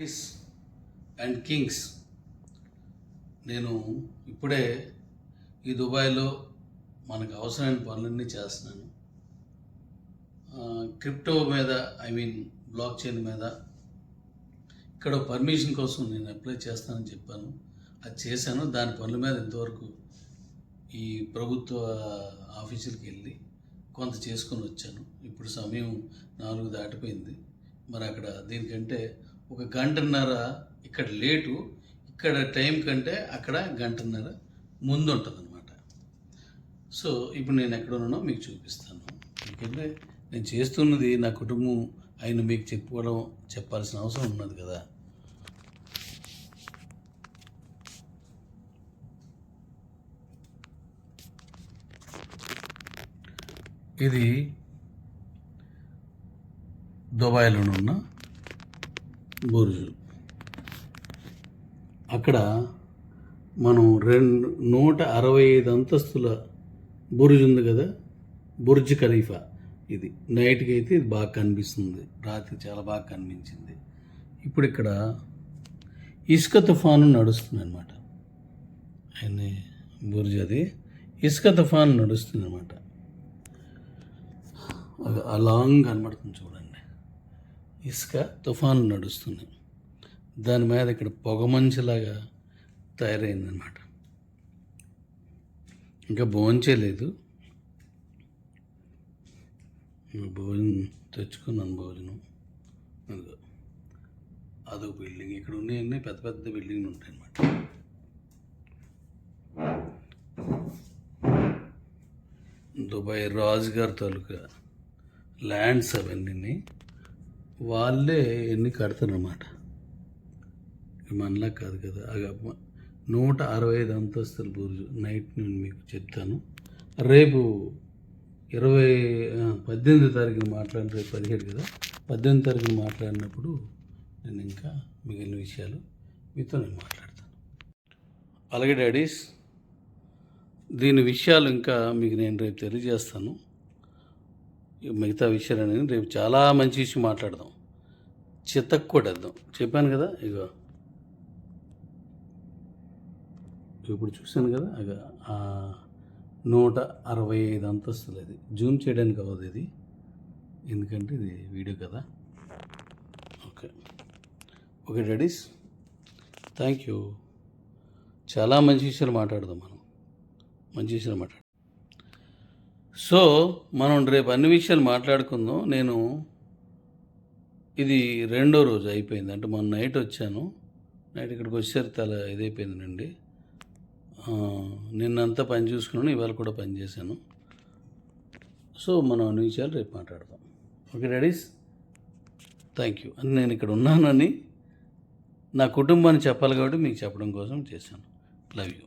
Kings and Kings నేను ఇప్పుడే ఈ దుబాయ్లో మనకు అవసరమైన పనులన్నీ చేస్తున్నాను. క్రిప్టో మీద ఐ మీన్ బ్లాక్ చైన్ మీద ఇక్కడ పర్మిషన్ కోసం నేను అప్లై చేస్తానని చెప్పాను. అది చేశాను. దాని పనుల మీద ఇంతవరకు ఈ ప్రభుత్వ ఆఫీసులకి వెళ్ళి కొంత చేసుకొని వచ్చాను. ఇప్పుడు సమయం నాలుగు దాటిపోయింది. మరి అక్కడ దీనికంటే ఒక గంటన్నర ఇక్కడ లేటు ఇక్కడ టైం కంటే అక్కడ గంటన్నర ముందు ఉంటుంది అనమాట సో ఇప్పుడు నేను ఎక్కడ ఉన్నానో మీకు చూపిస్తాను. ఎందుకంటే నేను చేస్తున్నది నా కుటుంబం ఆయన మీకు చెప్పుకోవడం చెప్పాల్సిన అవసరం ఉన్నది కదా. ఇది దుబాయ్లోనున్న బుర్జు అక్కడ మనం రెండు నూట అరవై ఐదు అంతస్తుల బురుజు ఉంది కదా బుర్జ్ ఖలీఫా. ఇది నైట్కి అయితే ఇది బాగా కనిపిస్తుంది. రాత్రి చాలా బాగా కనిపించింది. ఇప్పుడు ఇక్కడ ఇసుక తుఫాను నడుస్తుంది అనమాట ఆయన బుర్జ్ అది. ఇసుక తుఫాను నడుస్తుంది అనమాట లాంగ్ కనబడుతుంది చూడండి. ఇసుక తుఫాను నడుస్తుంది. దాని మీద ఇక్కడ పొగ మంచులాగా తయారైందనమాట ఇంకా భోంచేయలేదు భోజనం తెచ్చుకున్నాను భోజనం. అదిగో. అదొక బిల్డింగ్. ఇక్కడ ఉన్నాయన్నీ పెద్ద పెద్ద బిల్డింగ్లు ఉంటాయి అన్నమాట దుబాయ్ రాజుగారి తాలూకా ల్యాండ్స్ అవన్నీ వాళ్ళే ఎన్ని కడతారన్నమాట. మనలా కాదు కదా. నూట అరవై ఐదు అంతస్తుల బురుజు నైట్ నేను మీకు చెప్తాను. రేపు ఇరవై పద్దెనిమిది తారీఖున మాట్లాడిన రేపు పదిహేడు కదా. పద్దెనిమిది తారీఖున మాట్లాడినప్పుడు నేను ఇంకా మిగిలిన విషయాలు మీతో నేను మాట్లాడతాను. అలాగే డాడీస్ దీని విషయాలు ఇంకా మీకు నేను రేపు తెలియజేస్తాను. మిగతా మిగతా విషయాలని రేపు చాలా మంచి విషయం మాట్లాడదాం. చిత్తకు చెప్పాను కదా ఇగో. ఇప్పుడు చూశాను కదా అగ నూట అరవై ఐదు అంతస్తులు అది జూమ్ చేయడానికి అవ్వదు ఇది. ఎందుకంటే ఇది వీడియో కదా. Okay. Okay daddies. Thank you. చాలా మంచి విషయాలు మాట్లాడదాం మనం. మంచి విషయాలు మాట్లాడదాం. సో మనం రేపు అన్ని విషయాలు మాట్లాడుకుందాం. నేను ఇది రెండో రోజు అయిపోయింది. అంటే మొన్న నైట్ వచ్చాను. నైట్ ఇక్కడికి వచ్చేసరికి తల ఇదైపోయిందండి. నిన్నంతా పని చూసుకున్నాను ఇవాళ కూడా పని చేశాను. సో మనం అన్ని విషయాలు రేపు మాట్లాడదాం. ఓకే డాడీస్ థ్యాంక్ యూ అని నేను ఇక్కడ ఉన్నానని నా కుటుంబాన్ని చెప్పాలి కాబట్టి మీకు చెప్పడం కోసం చేశాను. Love you